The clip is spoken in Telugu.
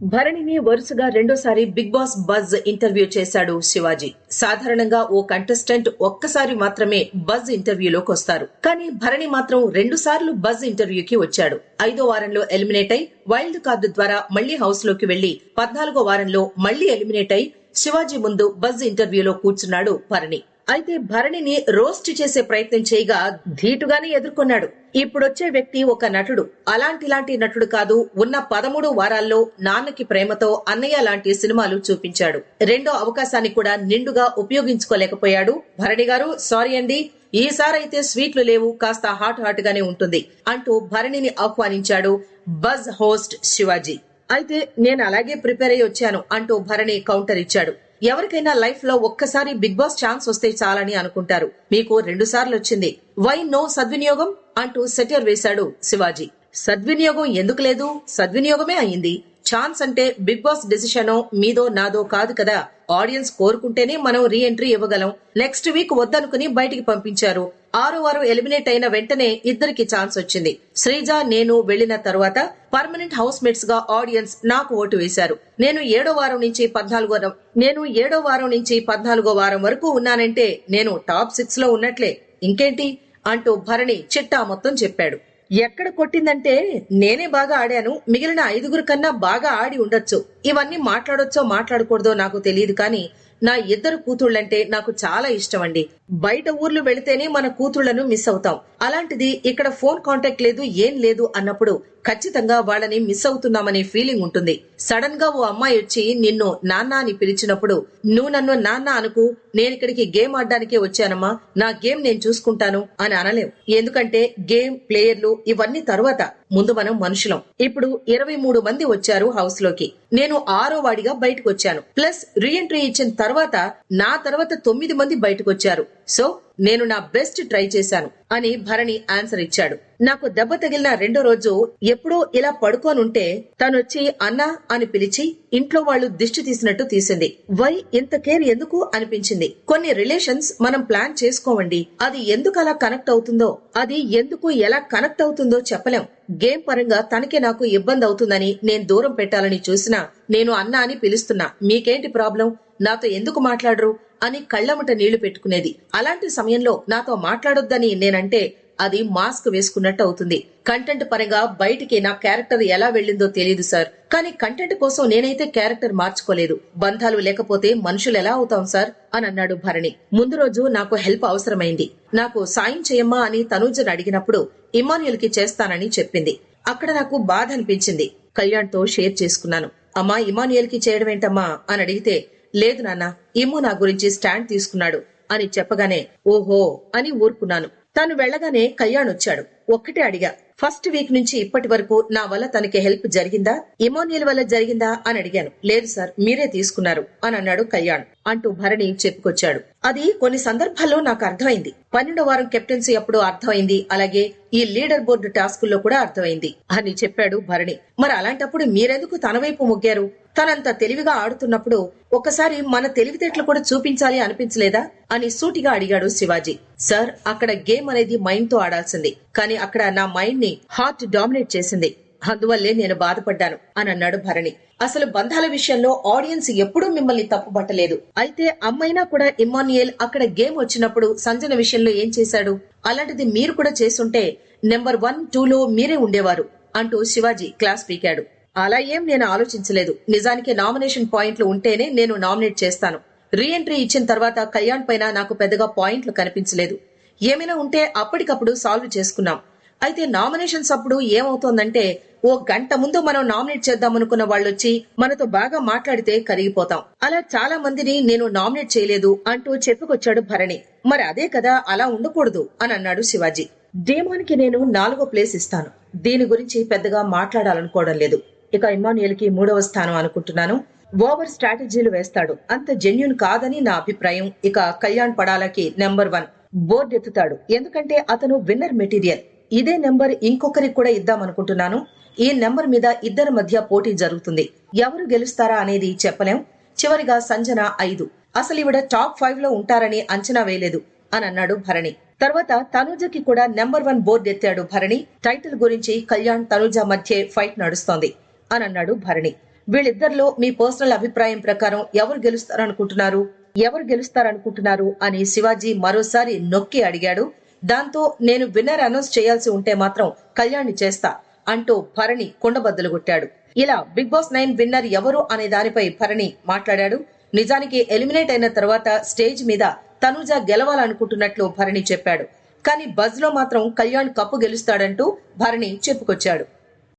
భరణిని వరుసగా రెండోసారి బిగ్ బాస్ బజ్ ఇంటర్వ్యూ చేశాడు శివాజీ. సాధారణంగా ఓ కంటెస్టెంట్ ఒక్కసారి మాత్రమే బజ్ ఇంటర్వ్యూలోకి వస్తారు. కానీ భరణి మాత్రం రెండు సార్లు బజ్ ఇంటర్వ్యూకి వచ్చాడు. ఐదో వారంలో ఎలిమినేట్ అయి వైల్డ్ కార్డు ద్వారా మళ్ళీ హౌస్లోకి వెళ్ళి పద్నాలుగో వారంలో మళ్ళీ ఎలిమినేట్ అయి శివాజీ ముందు బజ్ ఇంటర్వ్యూలో కూర్చున్నాడు భరణి. అయితే భరణిని రోస్ట్ చేసే ప్రయత్నం చేయగా ధీటుగానే ఎదుర్కొన్నాడు. ఇప్పుడొచ్చే వ్యక్తి ఒక నటుడు. అలాంటిలాంటి నటుడు కాదు. ఉన్న పదమూడు వారాల్లో నాన్నకి ప్రేమతో అన్నయ్య లాంటి సినిమాలు చూపించాడు. రెండో అవకాశాన్ని కూడా నిండుగా ఉపయోగించుకోలేకపోయాడు భరణి గారు. సారీ అండి ఈసారైతే స్వీట్లు లేవు కాస్త హాట్ హాట్ గానే ఉంటుంది అంటూ భరణిని ఆహ్వానించాడు బజ్ హోస్ట్ శివాజీ. అయితే నేను అలాగే ప్రిపేర్ అయ్యి వచ్చాను అంటూ భరణి కౌంటర్ ఇచ్చాడు. ఎవరికైనా లైఫ్లో ఒక్కసారి బిగ్ బాస్ ఛాన్స్ వస్తే చాలని అనుకుంటారు. మీకు రెండు సార్లు వచ్చింది. వై నో సద్వినియోగం అంటూ సెటర్ వేశాడు శివాజీ. సద్వినియోగం ఎందుకు లేదు? సద్వినియోగమే అయింది. ఛాన్స్ అంటే బిగ్ బాస్ డెసిషనో మీదో నాదో కాదు కదా. ఆడియన్స్ కోరుకుంటేనే మనం రీ ఎంట్రీ ఇవ్వగలం. నెక్స్ట్ వీక్ వద్దనుకుని బయటికి పంపించారు. ఆరు వారు ఎలిమినేట్ అయిన వెంటనే ఇద్దరికి ఛాన్స్ వచ్చింది. శ్రీజ నేను వెళ్ళిన తరువాత పర్మనెంట్ హౌస్ మేట్స్గా ఆడియన్స్ నాకు ఓటు వేశారు. నేను ఏడో వారం నుంచి పద్నాలుగో నేను ఏడో వారం నుంచి పద్నాలుగో వారం వరకు ఉన్నానంటే నేను టాప్ సిక్స్లో ఉన్నట్లే. ఇంకేంటి? అంటూ భరణి చిట్టా మొత్తం చెప్పాడు. ఎక్కడ కొట్టిందంటే నేనే బాగా ఆడాను. మిగిలిన ఐదుగురు కన్నా బాగా ఆడి ఉండొచ్చు. ఇవన్నీ మాట్లాడొచ్చో మాట్లాడకూడదో నాకు తెలియదు కానీ నా ఇద్దరు కూతుళ్ళంటే నాకు చాలా ఇష్టం అండి బయట ఊర్లు వెళితేనే మన కూతుళ్ళను మిస్ అవుతాం. అలాంటిది ఇక్కడ ఫోన్ కాంటాక్ట్ లేదు ఏం లేదు అన్నప్పుడు ఖచ్చితంగా వాళ్ళని మిస్ అవుతున్నామనే ఫీలింగ్ ఉంటుంది. సడన్గా ఓ అమ్మాయి వచ్చి నిన్ను నాన్న అని పిలిచినప్పుడు నువ్వు నన్ను నాన్న అనుకు నేను ఇక్కడికి గేమ్ ఆడడానికే వచ్చానమ్మా నా గేమ్ నేను చూసుకుంటాను అని అనలేం. ఎందుకంటే గేమ్ ప్లేయర్లు ఇవన్నీ తరువాత. ముందు మనం మనుషులం. ఇప్పుడు ఇరవై మూడు మంది వచ్చారు హౌస్లోకి. నేను ఆరో వాడిగా బయటకు వచ్చాను ప్లస్ రీఎంట్రీ ఇచ్చిన తర్వాత నా తర్వాత తొమ్మిది మంది బయటకు వచ్చారు సో నేను నా బెస్ట్ ట్రై చేశాను అని భరణి ఆన్సర్ ఇచ్చాడు. నాకు దెబ్బ తగిలిన రెండో రోజు ఎప్పుడో ఇలా పడుకోనుంటే తనొచ్చి అన్నా అని పిలిచి ఇంట్లో వాళ్ళు దిష్టి తీసినట్టు తీసింది. వై ఇంత కేర్ ఎందుకు? అనిపించింది. కొన్ని రిలేషన్స్ మనం ప్లాన్ చేసుకోవండి. అది ఎందుకు అలా కనెక్ట్ అవుతుందో అది ఎందుకు ఎలా కనెక్ట్ అవుతుందో చెప్పలేం. గేమ్ పరంగా తనకే నాకు ఇబ్బంది అవుతుందని నేను దూరం పెట్టాలని చూసినా నేను అన్నా అని పిలుస్తున్నా. మీకేంటి ప్రాబ్లం? నాతో ఎందుకు మాట్లాడరు? అని కళ్ళమట నీళ్ళు పెట్టుకునేది. అలాంటి సమయంలో నాతో మాట్లాడొద్దని నేనంటే అది మాస్క్ వేసుకున్నట్టు అవుతుంది. కంటెంట్ పరంగా బయటికి నా క్యారెక్టర్ ఎలా వెళ్ళిందో తెలియదు సార్. కానీ కంటెంట్ కోసం నేనైతే క్యారెక్టర్ మార్చుకోలేదు. బంధాలు లేకపోతే మనుషులు ఎలా అవుతాం సార్? అని అన్నాడు భరణి. ముందు రోజు నాకు హెల్ప్ అవసరమైంది. నాకు సాయం చేయమ్మా అని తనూజను అడిగినప్పుడు ఇమాన్యుల్కి చేస్తానని చెప్పింది. అక్కడ నాకు బాధ అనిపించింది. కళ్యాణ్తో షేర్ చేసుకున్నాను. అమ్మా ఇమాన్యుయల్కి చేయడం ఏంటమ్మా? అని అడిగితే లేదు నాన్న ఇమ్ము నా గురించి స్టాండ్ తీసుకున్నాడు అని చెప్పగానే ఓహో అని ఊరుకున్నాను. తాను వెళ్ళగానే కళ్యాణ్ వచ్చాడు ఒక్కటే అడిగా ఫస్ట్ వీక్ నుంచి ఇప్పటి వరకు నా వల్ల తనకి హెల్ప్ జరిగిందా? ఇమోనియల్ వల్ల జరిగిందా? అని అడిగాను. లేదు సార్ మీరే తీసుకున్నారు అని అన్నాడు కళ్యాణ్. అంటూ భరణి చెప్పుకొచ్చాడు. అది కొన్ని సందర్భాల్లో నాకు అర్థమైంది. పన్నెండో వారం కెప్టెన్సీ అప్పుడు అర్థమైంది. అలాగే ఈ లీడర్ బోర్డు టాస్కుల్లో కూడా అర్థమైంది. అని చెప్పాడు భరణి. మరి అలాంటప్పుడు మీరెందుకు తన వైపు మొగ్గారు? తనంత తెలివిగా ఆడుతున్నప్పుడు ఒకసారి మన తెలివితేటలు కూడా చూపించాలి అనిపించలేదా? అని సూటిగా అడిగాడు శివాజీ. సార్ అక్కడ గేమ్ అనేది మైండ్తో ఆడాల్సింది. కానీ అక్కడ నా మైండ్ని హార్ట్ డామినేట్ చేసింది. అందువల్లే నేను బాధపడ్డాను. అని అన్నాడు భరణి. అసలు బంధాల విషయంలో ఆడియన్స్ ఎప్పుడూ మిమ్మల్ని తప్పుపట్టలేదు. అయితే అమ్మైనా కూడా ఇమ్మాన్యుయల్ అక్కడ గేమ్ వచ్చినప్పుడు సంజన విషయంలో ఏం చేశాడు? అలాంటిది మీరు కూడా చేసుంటే నెంబర్ వన్ టూలో మీరే ఉండేవారు అంటూ శివాజీ క్లాస్ పీకాడు. అలా ఏం నేను ఆలోచించలేదు. నిజానికి నామినేషన్ పాయింట్లు ఉంటేనే నేను నామినేట్ చేస్తాను. రీఎంట్రీ ఇచ్చిన తర్వాత కళ్యాణ్ పైన నాకు పెద్దగా పాయింట్లు కనిపించలేదు. ఏమైనా ఉంటే అప్పటికప్పుడు సాల్వ్ చేసుకున్నాం. అయితే నామినేషన్స్ అప్పుడు ఏమవుతోందంటే ఓ గంట ముందు మనం నామినేట్ చేద్దాం అనుకున్న వాళ్ళు వచ్చి మనతో బాగా మాట్లాడితే కరిగిపోతాం. అలా చాలా మందిని నేను నామినేట్ చేయలేదు అంటూ చెప్పుకొచ్చాడు భరణి. మరి అదే కదా అలా ఉండకూడదు అని అన్నాడు శివాజీ. డేమానికి నేను నాలుగో ప్లేస్ ఇస్తాను. దీని గురించి పెద్దగా మాట్లాడాలనుకోవడం లేదు. ఇక ఇమానుయల్కి మూడవ స్థానం అనుకుంటున్నాను. ఓవర్ స్ట్రాటజీలు వేస్తాడు. అంత జెన్యున్ కాదని నా అభిప్రాయం. ఇక కళ్యాణ్ పడాలకి నెంబర్ వన్. బోర్డు ఎత్తుతాడు ఎందుకంటే అతను విన్నర్ మెటీరియల్. ఇదే నెంబర్ ఇంకొకరికి కూడా ఇద్దామనుకుంటున్నాను. ఈ నెంబర్ మీద ఇద్దరి మధ్య పోటీ జరుగుతుంది. ఎవరు గెలుస్తారా అనేది చెప్పలేం. చివరిగా సంజన ఐదు. అసలు ఈవిడ టాప్ ఫైవ్లో ఉంటారని అంచనా వేయలేదు అని అన్నాడు భరణి. తర్వాత తనుజకి కూడా నెంబర్ వన్ బోర్డు ఎత్తాడు భరణి. టైటిల్ గురించి కళ్యాణ్ తనుజ మధ్య ఫైట్ నడుస్తోంది అని అన్నాడు భరణి. వీళ్ళిద్దరిలో మీ పర్సనల్ అభిప్రాయం ప్రకారం ఎవరు గెలుస్తారనుకుంటున్నారు? ఎవరు గెలుస్తారనుకుంటున్నారు? అని శివాజీ మరోసారి నొక్కి అడిగాడు. దాంతో నేను విన్నర్ అనౌన్స్ చేయాల్సి ఉంటే మాత్రం కళ్యాణ్ చేస్తా అంటూ భరణి కుండబద్దలు కొట్టాడు. ఇలా బిగ్ బాస్ నైన్ విన్నర్ ఎవరు అనే దానిపై భరణి మాట్లాడాడు. నిజానికి ఎలిమినేట్ అయిన తర్వాత స్టేజ్ మీద తనుజ గెలవాలనుకుంటున్నట్లు భరణి చెప్పాడు. కానీ బజ్లో మాత్రం కళ్యాణ్ కప్పు గెలుస్తాడంటూ భరణి చెప్పుకొచ్చాడు.